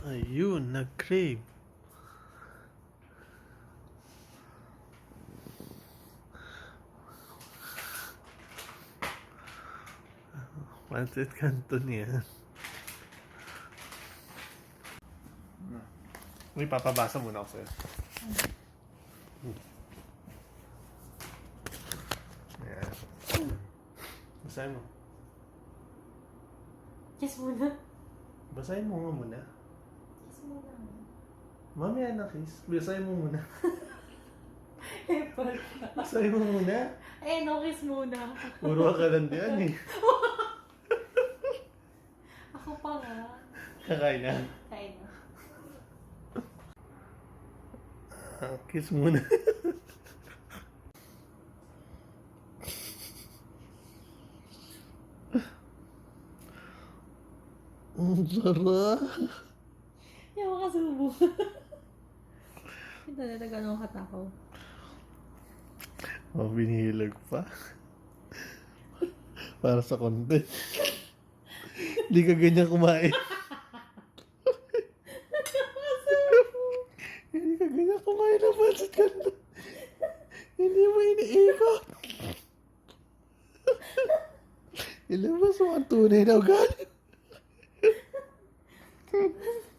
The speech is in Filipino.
Ayun, nag-crave. Pancit Canton yan. Uy, papabasa muna ako sa'yo. Ayan. Basahin mo. Kiss muna. Basahin mo nga muna. Muna. Mamaya na, kiss. Basahin mo muna. Apple. Basahin mo muna. Eh, no, kiss muna. Puro ka lang diyan eh. Ako pa nga. Kakain na. Kain na. Ah, kiss muna. Ang sarap. Hindi ako kasubo. Hindi na nagano katakaw. Oh, binihilag pa. Para sa content. Hindi ka ganyan kumain. Hindi ka ganyan kumain ng pancit canton. Hindi mo iniikot. Ilabas mo ang tunay na ugali.